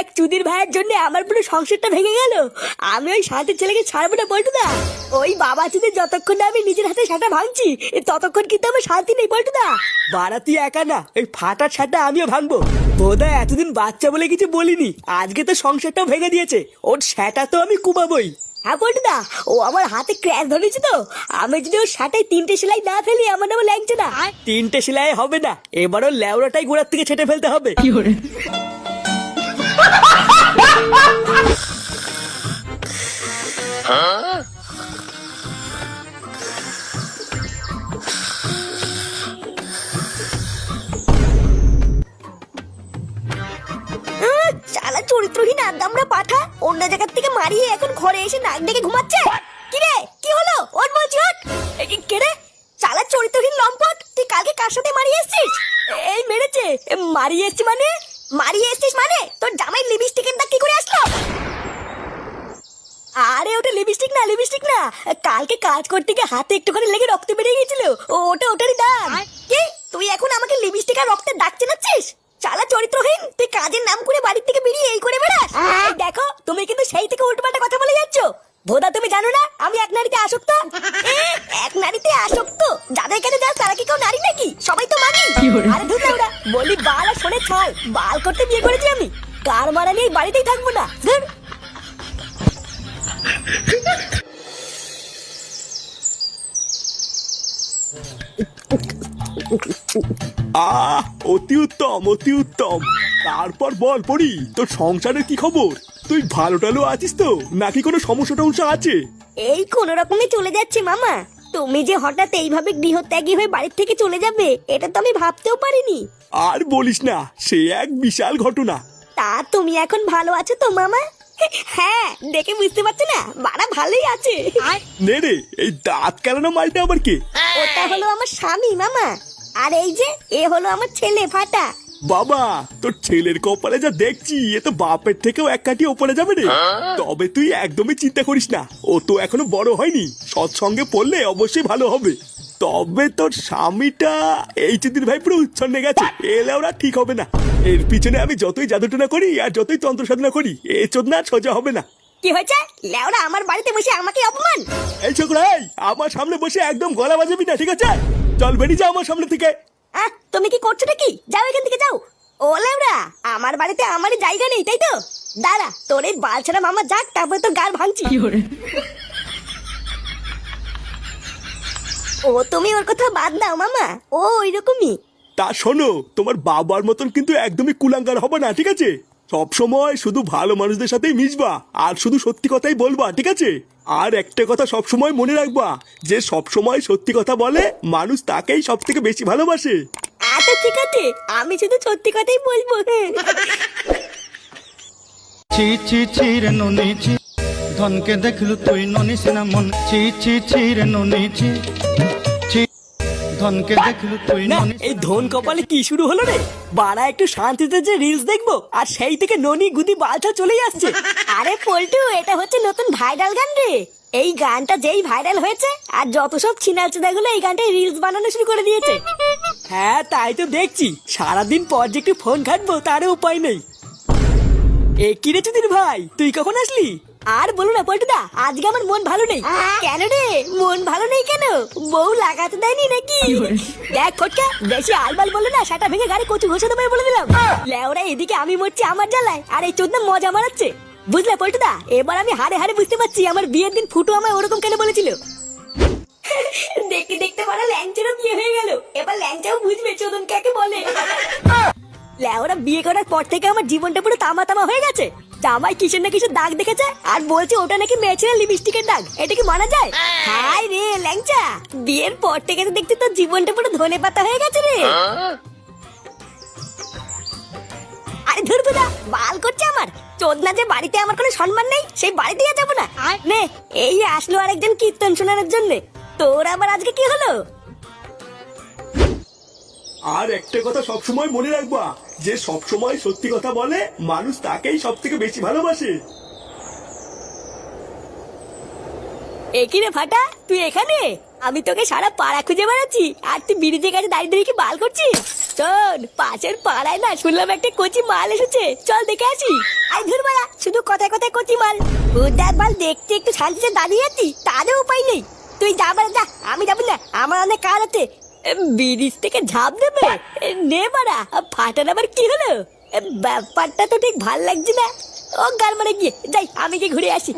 এক চুদির ভাইয়ের জন্য আমার পুরো সংসারটা ভেঙে গেল। আমি ওই শান্তির ছেলেকে ছাড়বো না পল্টুদা ওই বাবা চুদির যতক্ষণ না আমি নিজের হাতে সাটা ভাঙছি ততক্ষণ কিন্তু আমার শান্তি নেই পল্টুদা বাড়াতি একা না ওই ফাটার ছাটা আমিও ভাঙবো। বোধা এতদিন বাচ্চা বলে কিছু বলিনি আজকে তো সংসারটাও ভেঙে দিয়েছে ওর সেটা তো আমি কুবাবই হ্যাঁ পল্টুদা ও আমার হাতে ক্র্যাশ ধরেছে তো। আমি যদি ওর শাটায় তিনটে সেলাই না ফেলি আমার নামে লাগছে না। তিনটে সেলাই হবে না এবারও লেওড়াটাই গোড়ার থেকে ছেটে ফেলতে হবে। আহ, শালা চরিত্রহীন আদামরা পাঠা। অন্য জায়গার থেকে মারিয়ে এখন ঘরে এসে নাক ডেকে ঘুমাচ্ছে? কি রে কি হলো? ওট বলছি ওট এ কি- কে রে? শালা চরিত্রহীন লম্পট তুই কালকে কার সাথে মারিয়ে এসছিস? এই মেরেছে। মারিয়ে এসছি মানে? মারিয়ে এসছিস মানে? তোর জামাই লিপস্টিকের দাগ কি করে আসলো আরে ওটা লিপস্টিক না কালকে কাজ করতে গিয়ে হাতে একটুখানি লেগে রক্ত বেরিয়ে গেছিল ওটা ওটারই দাগ কি? তুই এখন আমাকে লিপস্টিক আর রক্তের দাগ চেনাচ্ছিস? চালা চরিত্রহীন? তুই কাজের নাম করে বাড়ির থেকে বেরিয়ে এই করে বেড়াস? দেখো তুমি কিন্তু সেই থেকে উল্টোপাল্টা কথা বলে যাচ্ছ। ভোদা তুমি জানো না আমি এক নারীতে আসক্ত। এক নারীতে আসক্ত? যাদের কাছে যাস তারা কি কেউ নারী নাকি? সবাই তো মানি আরে ধুর না ওরা বলি বাল আর শোনে ছাল। বাল করতে বিয়ে করেছি আমি। কার মারা নিয়ে বাড়িতেই থাকব না। ধুর। আহ অতি উত্তম অতি উত্তম। তারপর বল পড়ি তোর সংসারের কি খবর? তুই ভালো টালো আছিস তো? নাকি কোনো সমস্যা টমস্যা আছে? এই কোন রকমে চলে যাচ্ছে মামা। তুমি যে হঠাৎ এইভাবে গৃহত্যাগী হয়ে বাড়ির থেকে চলে যাবে এটা তো আমি ভাবতেও পারিনি। আর বলিস না সে এক বিশাল ঘটনা। তা তুমি এখন ভালো আছো তো মামা? হ্যাঁ দেখে বুঝতে পারছ না বাড়া ভালোই আছে। নে রে এই দাঁত কেলানো মালটা আবার কে? ওটা হলো আমার স্বামী মামা। আর এই যে এ হলো আমার ছেলে ফাটা। বাবা তোর ছেলের কপালে যা দেখছি এ তো বাপের থেকেও এক কাটি ওপরে যাবে রে। তবে তুই একদমই চিন্তা করিস না ও তো এখনও বড় হয়নি সৎসঙ্গে পড়লে অবশ্যই ভালো হবে। তবে তোর স্বামীটা এই চিদির ভাই পুরো উচ্ছন্নে গেছে এলে ওরা ঠিক হবে না। এর পিছনে আমি যতই জাদুটনা করি আর যতই তন্ত্র সাধনা করি এ চোদনা সোজা হবে না। কি হয়েছে? লেওরা আমার বাড়িতে বসে আমাকে অপমান? এই ছোকরা এই আমার সামনে বসে একদম গলা বাজাবি না ঠিক আছে? চল বেরিয়ে যা আমার সামনে থেকে। আহ তুমি কি করছ নাকি যাও এখান থেকে যাও। ও লেওরা আমার বাড়িতে আমারই জায়গা নেই তাই তো? দাঁড়া তোর এই বাল ছাড়া মামা যাক তারপরে তো গাল ভাঙছি। ও তুমি ওর কথা বাদ দাও মামা ও ওইরকমই। তা শোনো তোমার বাবার মতন কিন্তু একদমই কুলাঙ্গার হবে না ঠিক আছে? সব সময় শুধু ভালো মানুষদের সাথেই মিশবা আর শুধু সত্যি কথাই বলবা ঠিক আছে? আর একটা কথা সব সময় মনে রাখবা যে সব সময় সত্যি কথা বলে মানুষ তাকেই সব থেকে বেশি ভালোবাসে। আচ্ছা ঠিক আছে। আমি শুধু সত্যি কথাই বলব। ছি ছি ছি রে ননি ছি ধনকে দেখলু তুই ননি সিনা মন। ছি ছি ছি রে ননি ছি ছি ধনকে দেখলু তুই ননি এই ধন কপালে কি শুরু হলো রে? বাড়া একটু শান্তিতে যে রিলস দেখব আর সেই থেকে ননি গুদি বালটা চলেই আসছে। আরে পল্টু এটা হচ্ছে নতুন ভাইরাল গান রে। এই গানটা যেই ভাইরাল হয়েছে আর যত সব ছিনাচুদাগুলো এই গানটাই রিলস বানানো শুরু করে দিয়েছে। হ্যাঁ তাই তো দেখছি। সারাদিন পর যে একটু ফোন ঘাটবো তারও উপায় নেই। এ কি রে চুদির ভাই তুই কখন আসলি? আর বলো না পল্টুদা আজকে আমার মন ভালো নেই। কেন রে? মন ভালো নেই কেন? বউ লাগাতে দেয়নি নাকি? দেখ খটকা বেশি আলবাল বলে না সেটা ভেঙে গাড়ি কচু ঘষে দেবে বলে দিলাম। লেওরা এদিকে আমি মরছি আমার জ্বালায় আর এই চোদ্দ মজা মারাচ্ছে। বুঝলে পল্টুদা? এবার আমি হারে হারে বুঝতে পারছি আমার বিয়ের দিন ফুটো আমায় ওরকম কেন বলেছিল। দেখতে দেখতে পারা ল্যাংচারও বিয়ে হয়ে গেল। এবার ল্যাংচাও বুঝবে চোদন কাকে বলে। লেওরা বিয়ে করার পর থেকে আমার জীবনটা পুরো তামা তামা হয়ে গেছে। জামাই কিসের না কিসের দাগ দেখেছে? আর বলছে ওটা নাকি মেয়েছেলে লিপস্টিকের দাগ। এটা কি মানা যায়? হাই রে ল্যাংচা! বিয়ের পর থেকে তো দেখছি তোর জীবনটা পুরো ধনে পাতা হয়ে গেছে রে। আরে ধুরবুদা বাল করছে আমার। চোদনা যে বাড়িতে আমার কোনো সম্মান নেই সেই বাড়িতে যাব না। নে এই আসলো আরেকজন কীর্তন শোনানোর জন্য। তোর আবার আজকে কি হলো? আর একটা কথা সবসময় মনে রাখবা যে সব সময় সত্যি কথা বলে, মানুষ তাকেই সব থেকে বেশি ভালোবাসে। একই রে ফাটা? তুই এখানে? আমি তোকে সারা পাড়া খুঁজে বেড়াচ্ছি। আর তুই ব্রিজের কাছে দাঁড়িয়ে দাঁড়িয়ে কি বাল করছিস? শোন পাশের পাড়ায় না শুনলাম একটা কচি মাল এসেছে। চল দেখে আসি। আই ধুর মারা শুধু কথায় কথায় কচি মাল। উদার মাল দেখতে একটু শান্তিতে দাঁড়িয়ে আছি, তারও উপায় নেই। তুই যা বাড়া, যা। আমি যাব না, আমার অনেক কাজ আছে। ব্রিজ থেকে ঝাঁপ দেবে? নে বাড়া ফাটার আবার কি হলো? ব্যাপারটা তো ঠিক ভালো লাগছে না। ও গাল মারে গিয়ে যাই আমি গিয়ে ঘুরে আসি।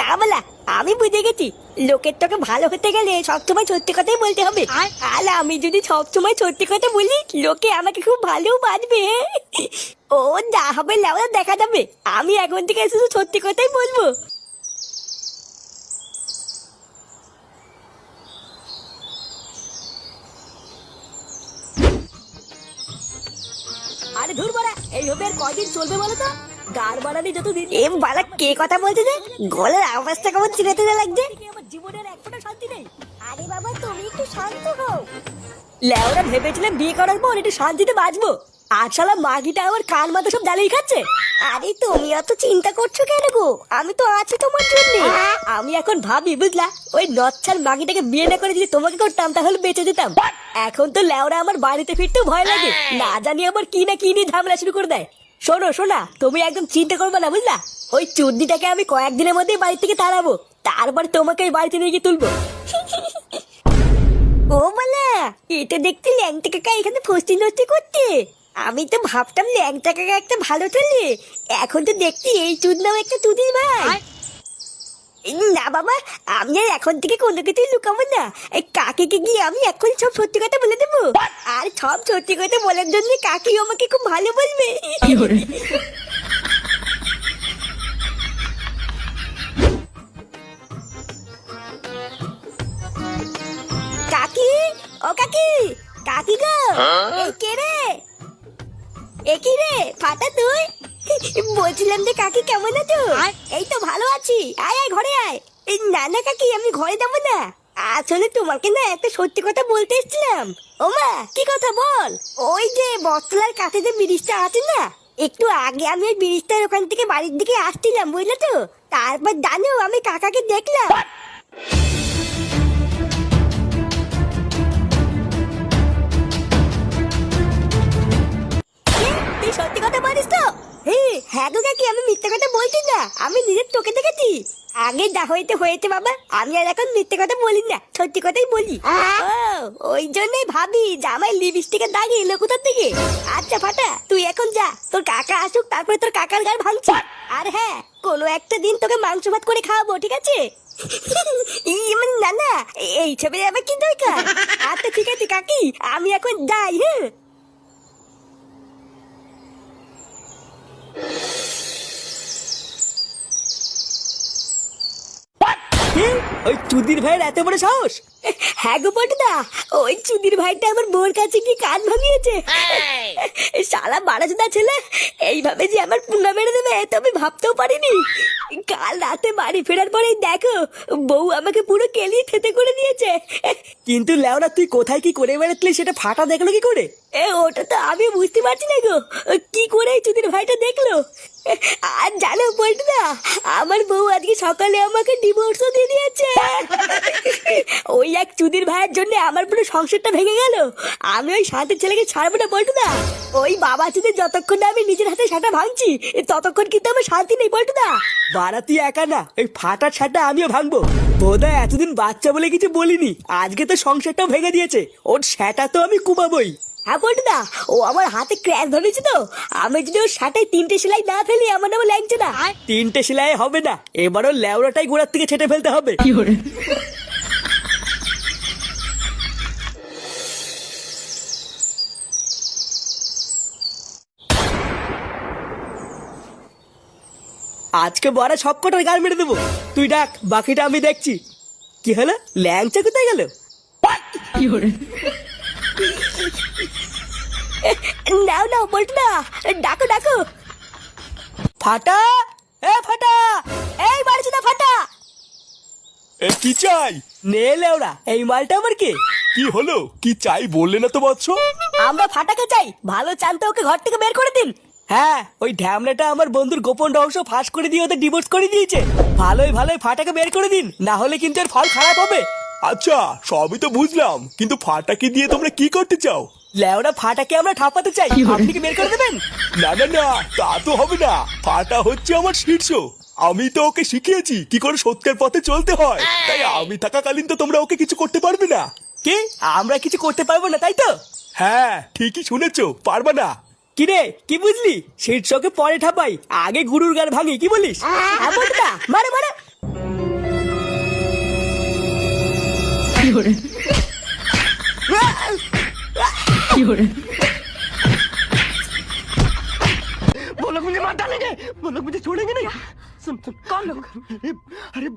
না বলা আমি বুঝে গেছি। লোকের তোকে ভালো হতে গেলে সবসময় সত্যি কথাই বলতে হবে। আর আমি যদি সবসময় সত্যি কথা বলি লোকে আমাকে খুব ভালো বাঁচবে। ও যা হবে লেওয়া দেখা যাবে। আমি এখন থেকে শুধু সত্যি কথাই বলব। আরে ধুর বাড়া এইভাবে আর কয়দিন চলবে বলো তো? গার বাড়ানি যত দিন এ বাড়া কে কথা বলছে যে? গলার আওয়াজটা কেমন চিনে লাগছে? আমার জীবনের এক ফোঁটা শান্তি নেই। আরে বাবা তুমি একটু শান্ত হও। লেওরা ভেবেছিলাম বিয়ে করার পর একটু শান্তিতে বাঁচবো। আর শালা মাগিটা আমার কান মাথা সব জ্বালিয়ে খাচ্ছে। আরে তুমি অত চিন্তা করছ কেন গো? আমি তো আছি তোমার জন্য। আমি এখন ভাবি, বুঝলা? ওই নচ্ছার মাগিটাকে বিয়ে না করে যদি তোমাকে করতাম, তাহলে বেঁচে যেতাম। এখন তো লেওরা আমার বাড়িতে ফিরতেও ভয় লাগে। না জানি আবার কি না কি নিয়ে ঝামেলা শুরু করে দেয়। শোনো, শোনা, তুমি একদম চিন্তা করবে না, বুঝলা? ওই চুদ্দিটাকে আমি কয়েকদিনের মধ্যেই বাড়ি থেকে তাড়াবো। তারপর তোমাকে ওই বাড়িতে নিয়ে গিয়ে তুলবো। ও বলা এটা দেখতে ল্যাংটা কাকা এখানে ফস্তি নষ্টি করতে আমি তো ভাবতাম ল্যাংটা কাকা একটা ভালো চলে এখন তো দেখছি এই চুদ নাও একটা চুদির ভাই। না বাবা আমি আর এখন থেকে কোনো কিছুই লুকাবো না। এই কাকিকে গিয়ে আমি এখন সব সত্যি কথা বলে দেবো। আর সব সত্যি কথা বলার জন্য কাকি আমাকে খুব ভালো বলবে। কাকি ও কাকি কাকি গো এই কে রে? এ কি রে ফাটা তুই। বলছিলাম যে কাকি কেমন আছো? এই তো ভালো আছি। আয় আয় ঘরে আয়। এই না না কাকি আমি ঘরে যাব না। আসলে তোমাকে না একটা সত্যি কথা বলতে এসেছিলাম। ও মা কি কথা বল? ওই যে বস্তলার কাছে যে ব্রিজটা আছে না একটু আগে আমি ওই ব্রিজটার ওখান থেকে বাড়ির দিকে আসছিলাম বুঝলে তো? তারপর জানো আমি কাকাকে দেখলাম। সত্যি কথা বলিস তো? হ্যাঁ হ্যাঁ গো কাকি আমি মিথ্যে কথা বলছি না। আমি নিজের চোখে দেখেছি। আগে যা হইতে হয়েছে বাবা। আমি আর এখন মিথ্যে কথা বলি না সত্যি কথাই বলি। ওই জন্যই ভাবি জামাই লিপস্টিকের দাগ এলো কোথার থেকে? আচ্ছা ফাটা তুই এখন যা। তোর কাকা আসুক তারপরে তোর কাকার গায়ে ভাঙছি। আর হ্যাঁ কোনো একটা দিন তোকে মাংস ভাত করে খাওয়াবো ঠিক আছে? মানে না না এই ছবি আবার কি দরকার? আচ্ছা ঠিক আছে কাকি আমি এখন যাই হ্যাঁ? ওই চুদির ভাইয়ের এত বড় সাহস? হ্যাঁ গো পটদা ওই চুদির ভাইটা আমার বোর কাছে কি কান ভাঙিয়েছে। শালা বারাজদা ছেলে এইভাবে যে আমার পুঙ্গা মেরে দেবে তো আমি ভাবতেও পারিনি। কাল রাতে বাড়ি ফেরার পরেই দেখো বউ আমাকে পুরো কেলিয়ে থেতে করে দিয়েছে। কিন্তু লেওরা তুই কোথায় কি করে বেড়াতলি সেটা ফাটা দেখল কি করে? এ ওটা তো আমি বুঝতে পারছি না গো। কি করে এই চুদির ভাইটা দেখল? আর জানো পল্টুদা আমার বউ আজকে সকালে আমাকে ডিভোর্সও দিয়ে এক চুদির ভাইয়ের জন্য আমার পুরো সংসারটা ভেঙে গেল। আমি ওই সাথে ছেলেকে ছাড়বো না পল্টুদা ওই বাবা চুদের যতক্ষণ না আমি নিজের হাতে সাটা ভাঙছি ততক্ষণ কিন্তু আমার শান্তি নেই পল্টুদা বাড়া তুই একা না ওই ফাটার ছাটা আমিও ভাঙবো। বোধ এতদিন বাচ্চা বলে কিছু বলিনি আজকে তো সংসারটাও ভেঙে দিয়েছে ওর সেটা তো আমি কুবাবই হ্যাঁ পল্টুদা ও আমার হাতে ক্র্যাশ ধরেছে তো আমি যদি ওর শাটায় তিনটে সেলাই না ফেলি আমার নামে লাগছে না। তিনটে সেলাই হবে না এবারও লেওড়াটাই গোড়ার থেকে ছেটে ফেলতে হবে। আজকে বড় সব কটার গাল মেরে দেবো। তুই ডাক বাকিটা আমি দেখছি। কি হলো? ল্যাংচা কোথায় গেল? নাও নাও পল্টুদা ডাকো ডাকো। ফাটা এ ফাটা এই বাড়ি না ফাটা। এ কি চাই? নে লেওড়া এই মালটা আমার কে? কি হলো? কি চাই বললে না তো বৎস? আমরা ফাটাকে চাই ভালো চান তো ওকে ঘর থেকে বের করে দিন। হ্যাঁ ওই ঢ্যামলাটা আমার বন্ধুর গোপন রহস্য ফাঁস করে দিয়ে ওদের ডিভোর্স করে দিয়েছে। ভালোই ভালোই ফাটাকে বের করে দিন না হলে কিন্তু এর ফল খারাপ হবে। আচ্ছা সবই তো বুঝলাম কিন্তু ফাটাকে দিয়ে তোমরা কি করতে চাও? লেওরা ফাটাকে আমরা ঠাপাতে চাই আপনি কি বের করে দেবেন? না না না তা তো হবে না ফাটা হচ্ছে আমার শীর্ষ। আমি তো ওকে শিখিয়েছি কি করে সত্যের পথে চলতে হয় তাই আমি থাকাকালীন তো তোমরা ওকে কিছু করতে পারবে না। কি? আমরা কিছু করতে পারব না তাই তো? হ্যাঁ ঠিকই শুনেছো পারবে না। কি রে কি বুঝলি শীর্ষকে পরে ঠাপাই আগে গুরুর গান ভাঙি কি বলিস হ্যাঁ বলটা মারো মারো वो लोग मुझे मार डालेंगे वो लोग मुझे छोड़ेंगे नहीं सुन सुन कौन लोग अरे